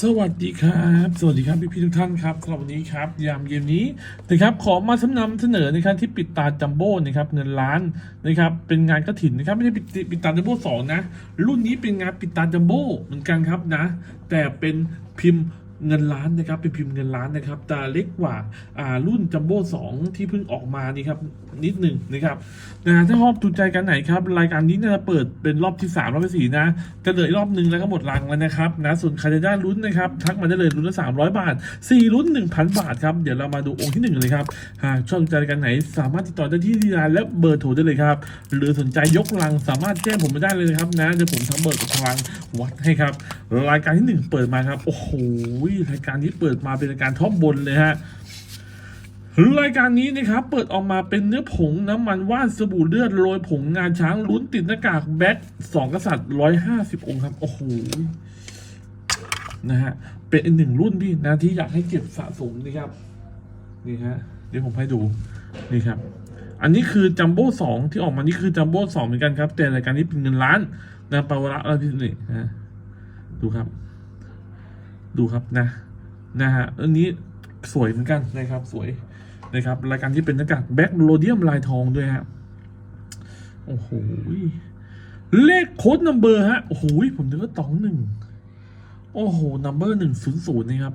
สวัสดีครับ สวัสดีครับพี่พี่ๆทุกท่านครับสำหรับวันนี้ครับ ยามเย็นนี้นะครับ ขอมาสนำเสนอนะครับที่ปิดตาจัมโบ้นะครับเงินล้านนะครับ เป็นงานกระถินนะครับ ไม่ใช่ปิดปิดตาจัมโบ้สองนะ รุ่นนี้เป็นงานปิดตาจัมโบ้เหมือนกันครับนะ แต่เป็นพิมพ์ เงินล้านนะครับเป็นพิมพ์เงินล้านนะครับแต่เล็กกว่าารุ่นจัมโบ้สองที่เพิ่งออกมานี่ครับนิดหนึ่งนะครับนะถ้าชอบถูกใจกันไหนครับรายการนี้เนี่ยจะเปิดเป็นรอบที่สามรอบที่สี่นะจะเหลืออีกรอบหนึ่งแล้วก็หมดรังแล้วนะครับนะส่วนใครจะได้ลุ้นนะครับทักมาได้เลยลุ้นละสามร้อยบาทสี่ลุ้นหนึ่งพันบาทครับเดี๋ยวเรามาดูองค์ที่หนึ่งเลยครับหากชอบใจกันไหน สามารถติดต่อได้ที่ดีลน์และเบอร์โทรได้เลยครับหรือสนใจยกลังสามารถแจ้งผมมาได้เลยนะครับนะเดี๋ยวผมทำเบอร์กับทางวัดให้ครับรายการที่หนึ่งเปิดมาครับโอ้โหรายการนี้เปิดมาเป็นรายการท็อปบนเลยฮะรายการนี้นะครับเปิดออกมาเป็นเนื้อผงน้ำมันว่านสบู่เลือดโรยผงงาช้างลุ้นติดหน้ากากแบ็คสองกษัตริย์ร้อยห้าสิบองค์ครับ โอ้โหนะฮะเป็นหนึ่งรุ่นพี่นะที่อยากให้เก็บสะสมนะครับ นี่ฮะเดี๋ยวผมให้ดูนี่ครับ อันนี้คือจัมโบ้สองที่ออกมานี่คือจัมโบ้สองเหมือนกันครับ แต่รายการนี้เป็นเงินล้านนะปาวระอะไรพี่นี่นะดูครับ ดูครับนะนะฮะอันนี้สวยเหมือนกันนะครับสวยนะครับรายการที่เป็นหน้ากากแบ็คโรเดียมลายทองด้วยฮะโอ้โหเลขโค้ดนัมเบอร์ฮะโอ้โหผมนึกว่าตองหนึ่งโอ้โหนัมเบอร์หนึ่งศูนย์ศูนย์นะครับ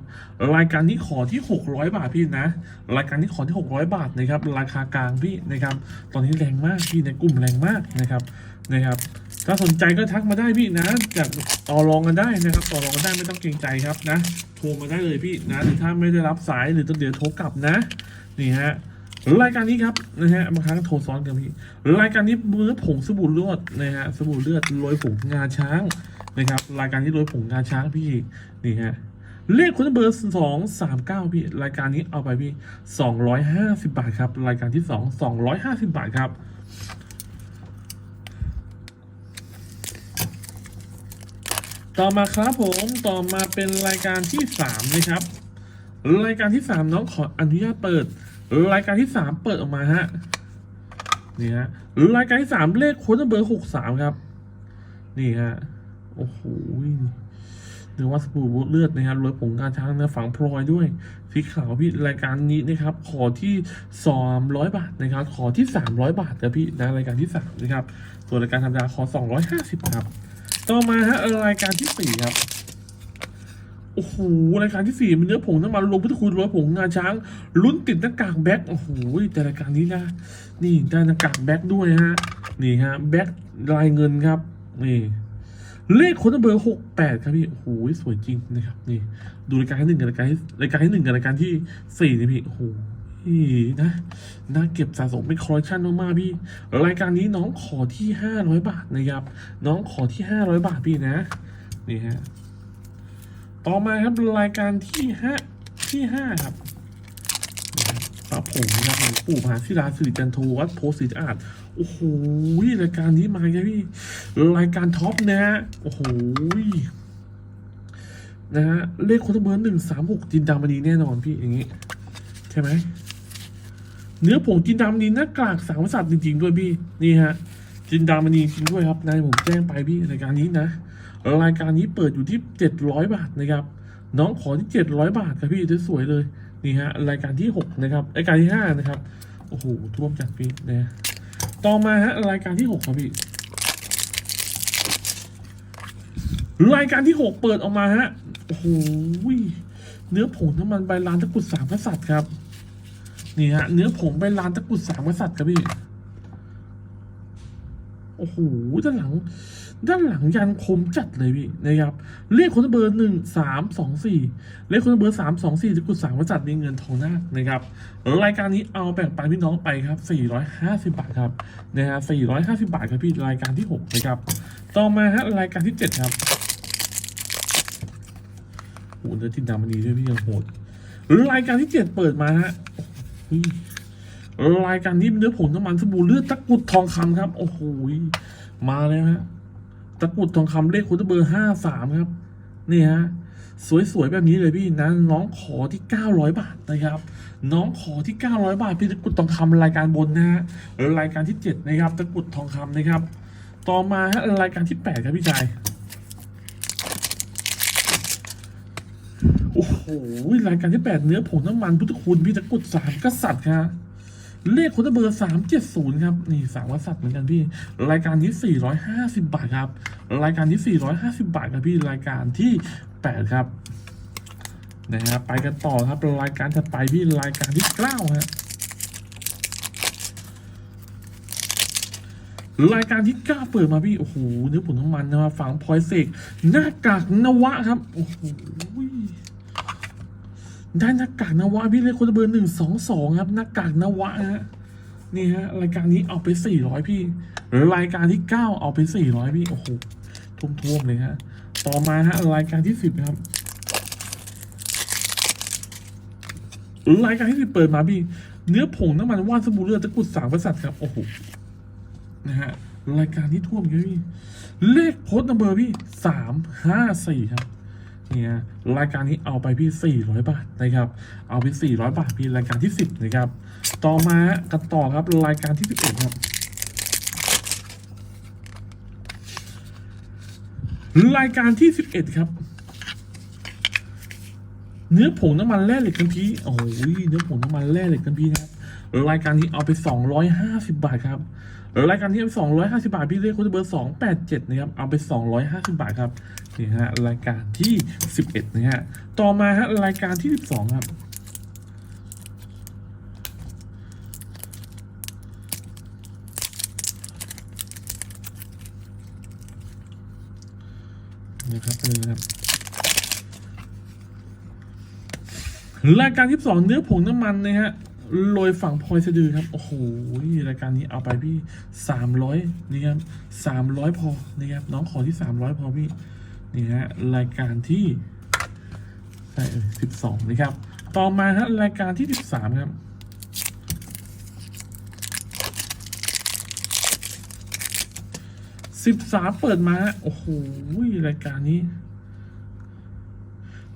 รายการนี้ขอที่หกร้อยบาทพี่นะ รายการนี้ขอที่หกร้อยบาทนะครับ ราคากลางพี่นะครับ ตอนนี้แรงมากพี่ในกลุ่มแรงมากนะครับนะครับ ถ้าสนใจก็ทักมาได้พี่นะจากต่อรองกันได้นะครับ ต่อรองกันได้ไม่ต้องเกรงใจครับนะ โทรมาได้เลยพี่นะหรือถ้าไม่ได้รับสายหรือต้องเดี๋ยวโทรกลับนะ นี่ฮะรายการนี้ครับนะฮะบางครั้งโทรซ้อนกันพี่ รายการนี้เนื้อผงสบู่เลือดนะฮะสบู่เลือดโรยผงงาช้างนะครับ รายการนี้โรยผงงาช้างพี่นี่ฮะเลขคุณเบอร์สองสามเก้าพี่ รายการนี้เอาไปพี่สองร้อยห้าสิบบาทครับ รายการที่สองสองร้อยห้าสิบบาทครับ ต่อมาครับผมต่อมาเป็นรายการที่สามนะครับ รายการที่สามน้องขออนุญาตเปิด รายการที่สามเปิดออกมาฮะนี่ฮะรายการที่สามเลขค้ดเบอร์หกสามครับ นี่ฮะโอ้โหเนื้อว่าสบู่เลือดนะครับโรยผงกาช้างนะฝังพลอยด้วยสีขาวพี่รายการนี้นะครับ ขอที่สามร้อยบาทนะครับ ขอที่สามร้อยบาทครับพี่นะรายการที่สามนะครับ ส่วนรายการธรรมดาขอสองร้อยห้าสิบครับ ต่อมาฮะรายการที่สี่ครับโอ้โหรายการที่สี่เป็นเนื้อผงน้ำมันลงพุทธคุณร้อยผงงาช้าง ลุ้นติดหน้ากากแบ็คโอ้โหแต่รายการนี้นะ นี่ได้หน้ากากแบ็คด้วยฮะนี่ฮะแบ็คลายเงินครับ นี่ เลขคนเบอร์หกแปดครับพี่โอ้โหสวยจริงนะครับนี่ ดูรายการที่หนึ่งกับรายการที่รายการที่หนึ่งกับรายการที่สี่นี่พี่โอ้โห นะน่าเก็บสะสมเป็นคอลเลคชันมากๆพี่ รายการนี้น้องขอที่ห้าร้อยบาทนะครับ น้องขอที่ห้าร้อยบาทพี่นะ นี่ฮะ ต่อมาครับรายการที่ห้าที่ห้าครับปะผงนะครับหลวงปู่มหาศิลาสิริจันโทวัดโพธิ์ศรีสะอาดโอ้โหรายการนี้มาไงพี่ รายการท็อปนะฮะ โอ้โหนะฮะเลขคนเบอร์หนึ่งสามหกจินดามณีแน่นอนพี่อย่างงี้ ใช่ไหม เนื้อผงจินดามณีหน้ากากสามกษัตริย์จริง ๆ ด้วยพี่ นี่ฮะ จินดามณีจริงด้วยครับนายผมแจ้งไปพี่รายการนี้นะ รายการนี้เปิดอยู่ที่เจ็ดร้อยบาทนะครับ น้องขอที่เจ็ดร้อยบาทครับพี่สวยๆเลย นี่ฮะ รายการที่หกนะครับ รายการที่ห้านะครับ โอ้โหท่วมจัดพี่นะต่อมาฮะรายการที่หกครับพี่รายการที่หกเปิดออกมาฮะ โอ้โห เนื้อผงน้ำมันใบลานตะกุดสามกษัตริย์ครับ นี่ฮะเนื้อผงใบลานตะกุดสามกษัตริย์ครับพี่ โอ้โหด้านหลัง ด้านหลังยันคมจัดเลยพี่นะครับ เลขคนเบอร์หนึ่งสามสองสี่เลขคนเบอร์สามสองสี่จะกุดสามวัจัดมีเงินทองหน้านะครับรายการนี้เอาแบ่งปันพี่น้องไปครับสี่ร้อยห้าสิบาทครับนะฮะสี่ร้อยห้าสิบาทครับพี่รายการที่หกนะครับ ต่อมาฮะรายการที่เจ็ดครับโอ้โหเนื้อจินดามันดีด้วยพี่ยังโหดรายการที่เจ็ดเปิดมาฮะ รายการนี้เป็นเนื้อผงน้ำมันสบู่เลือดตะกุดทองคำครับ โอ้โหมาแล้วฮะตะกุดทองคำเลขคุณเบอร์ห้าสามครับ นี่ฮะสวยๆแบบนี้เลยพี่นะน้องขอที่เก้าร้อยบาทนะครับ น้องขอที่เก้าร้อยบาทพี่ตะกุดทองคำรายการบนนะฮะรายการที่เจ็ดนะครับ ตะกุดทองคำนะครับ ต่อมาฮะรายการที่แปดครับพี่ชาย โอ้โหรายการที่แปดเนื้อผงน้ำมันพุทธคุณพี่ตะกุดสามกษัตริย์ครับเลขคนเบอร์สามเจ็ดศูนย์ครับนี่สามกษัตริย์เหมือนกันพี่ รายการที่สี่ร้อยห้าสิบบาทครับ รายการที่สี่ร้อยห้าสิบบาทครับพี่รายการที่แปดครับนะครับไปกันต่อครับรายการถัดไปพี่รายการที่เก้าฮะรายการที่เก้าเปิดมาพี่ โอ้โหเนื้อผงน้ำมันนะครับฝังพลอยเสกหน้ากากนวะครับ โอ้โห ได้หน้ากากนวะพี่เลขคนเบอร์หนึ่งสองสองครับหน้ากากนวะฮะนี่ฮะรายการนี้เอาไปสี่ร้อยพี่ หรือรายการที่เก้าเอาไปสี่ร้อยพี่โอ้โหทุ่มๆเลยฮะต่อมาฮะรายการที่สิบครับรายการที่สิบเปิดมาพี่ เนื้อผงน้ำมันว่านสบู่เลือดตะกุดสามกษัตริย์ครับโอ้โหนะฮะรายการที่ท่วมเยอะพี่เลขโพสต์นัมเบอร์พี่สามห้าสี่ครับ เนี่ยรายการนี้เอาไปพี่สี่ร้อยบาทนะครับ เอาไปสี่ร้อยบาทพี่รายการที่สิบนะครับ ต่อมากันต่อครับรายการที่สิบเอ็ดครับรายการที่สิบเอ็ดครับ เนื้อผงน้ำมันแร่เหล็กกันพีโอ้โหเนื้อผงน้ำมันแร่เหล็กกันพีนะครับรายการนี้เอาไปสองร้อยห้าสิบาทครับรายการที่สองร้อยห้าสิบาทพี่เรียกคุณเบอร์สองแปดเจ็ดนะครับ เอาไปสองร้อยห้าสิบาทครับ นี่ฮะรายการที่สิบเอ็ดนะฮะต่อมาฮะรายการที่สิบสองครับนะครับนี่นะครับรายการที่สองเนื้อผงน้ำมันนะฮะโรยฝั่งพลอยสะดือครับโอ้โหรายการนี้เอาไปพี่สามร้อยนี่ครับสามร้อยพอนี่ครับน้องขอที่สามร้อยพอพี่ นี่ฮะรายการที่ใช่สิบสองนะครับ ต่อมาฮะรายการที่สิบสามครับสิบสามเปิดมา โอ้โหรายการนี้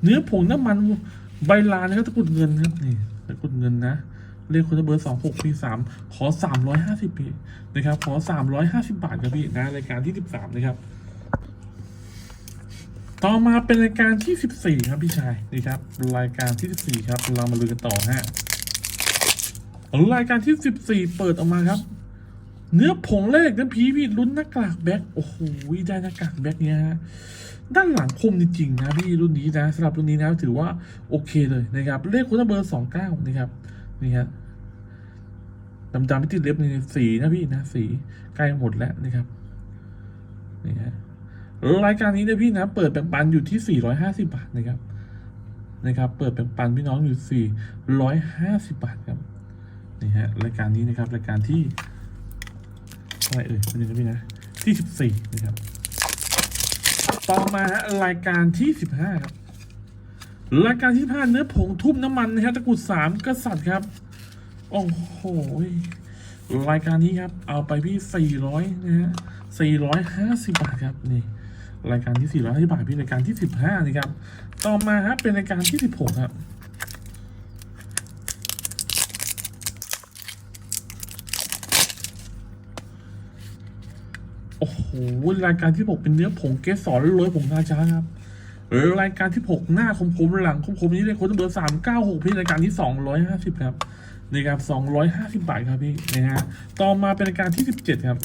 เนื้อผงน้ำมันใบลานนะครับตะกุดเงินครับนี่ตะกุดเงินนะเลขคนเบอร์สองหกปีสามขอสามร้อยห้าสิบปีนะครับ ขอสามร้อยห้าสิบาทครับพี่นะรายการที่สิบสามนะครับ ต่อมาเป็นรายการที่สิบสี่ครับพี่ชายนี่ครับ รายการที่สิบสี่ครับเรามาลุยกันต่อฮะรายการที่สิบสี่เปิดออกมาครับ เนื้อผงเลขน้ำพีพี่ลุ้นหน้ากากแบ็คโอ้โหได้หน้ากากแบ็คเนี้ยฮะด้านหลังคมจริงๆนะพี่รุ่นนี้นะสำหรับรุ่นนี้นะถือว่าโอเคเลยนะครับ เลขคุณเบอร์สองเก้านะครับนี่ครับดำดำไม่ติดเล็บในสีนะพี่นะสีใกล้หมดแล้วนะครับนี่ฮะ รายการนี้นะพี่นะ เปิดแบ่งปันอยู่ที่สี่ร้อยห้าสิบาทนะครับนะครับ เปิดแบ่งปันพี่น้องอยู่สี่ร้อยห้าสิบาทครับนี่ฮะรายการนี้นะครับรายการที่อะไรเอ่ยเป็นยังไงพี่นะที่สิบสี่นะครับ ต่อมาฮะรายการที่สิบห้าครับรายการที่ห้าเนื้อผงทุ่มน้ำมันนะฮะตะกุดสามกษัตริย์ครับโอ้โหรายการนี้ครับ เอาไปพี่สี่ร้อยนะฮะสี่ร้อยห้าสิบบาทครับนี่ รายการที่สี่ร้อยห้าสิบบาทพี่รายการที่สิบห้านี่ครับ ต่อมาฮะเป็นรายการที่สิบหกครับโอ้โหรายการที่หกเป็นเนื้อผงเกสรโรยผงราชาครับเออรายการที่หกหน้าคมคมๆหลังคมคมๆนี้เลยคนเบอร์สามเก้าหกพี่รายการที่สองร้อยห้าสิบครับนี่ครับสองร้อยห้าสิบบาทครับพี่นะฮะต่อมาเป็นรายการที่สิบเจ็ดครับ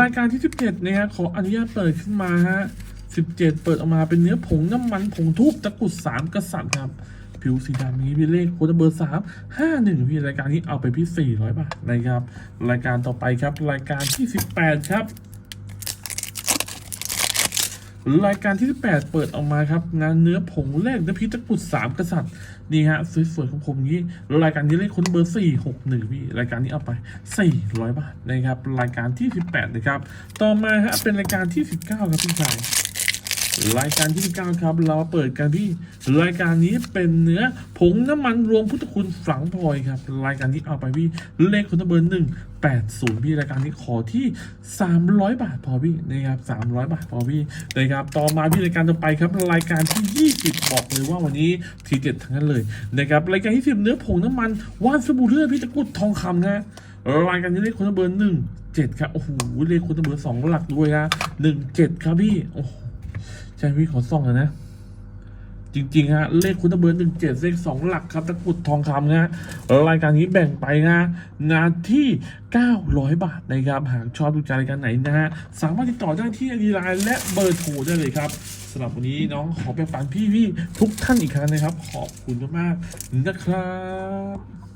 รายการที่สิบเจ็ดนะฮะขออนุญาตเปิดขึ้นมาฮะสิบเจ็ดเปิดออกมาเป็นเนื้อผงน้ำมันผงทูบตะกุดสามกษัตริย์ครับ ผิวสีดำนี้พี่เลขโค้ดเบอร์สามห้าหนึ่งพี่รายการนี้เอาไปพี่สี่ร้อยบาทนะครับ รายการต่อไปครับรายการที่สิบแปดครับ รายการที่ 18 เปิดออกมาครับ งานเนื้อผงแรกน้ำพริกตะกุดสามกษัตริย์ นี่ฮะสวยๆคมๆองผมนี้รายการนี้เลขคนเบอร์ 4 6 1พี่รายการนี้เอาไป 400 บาทนะครับ รายการที่ 18 นะครับ ต่อมาฮะเป็นรายการที่ 19 ครับพี่ชาย รายการที่9ครับ เราเปิดกันพี่รายการนี้เป็นเนื้อผงน้ำมันรวมพุทธคุณฝังพลอยครับ รายการนี้เอาไปพี่เลขคนเบอร์หนึ่งแปดศูนย์พี่รายการนี้ขอที่สามร้อยบาทพอพี่นะครับสามร้อยบาทพอพี่นะครับต่อมาพี่รายการต่อไปครับ รายการที่ยี่สิบบอกเลยว่าวันนี้ทีเด็ดทั้งนั้นเลยนะครับรายการที่สิบเนื้อผงน้ำมันว่านสบู่เลือดพี่ตะกุดทองคำนะรายการนี้เลขคนเบอร์หนึ่งเจ็ดครับโอ้โหเลขคุณตำรวจสองหลักด้วยนะหนึ่งเจ็ดครับพี่โอ้โห ใช่พี่ขอส่องหน่อยนะ จริงๆฮะเลขคุณตะเบิร์หนึ่งเจ็ดเลขสองหลักครับตะกรุดทองคำนะฮะรายการนี้แบ่งไปนะงานที่ 900 บาทนะครับหากชอบดูใจรายการไหนนะฮะสามารถติดต่อได้ที่อดีไลน์และเบอร์โทรได้เลยครับสำหรับวันนี้น้องขอแบ่งปันพี่ๆทุกท่านอีกครั้งนะครับ ขอบคุณมากๆนะครับ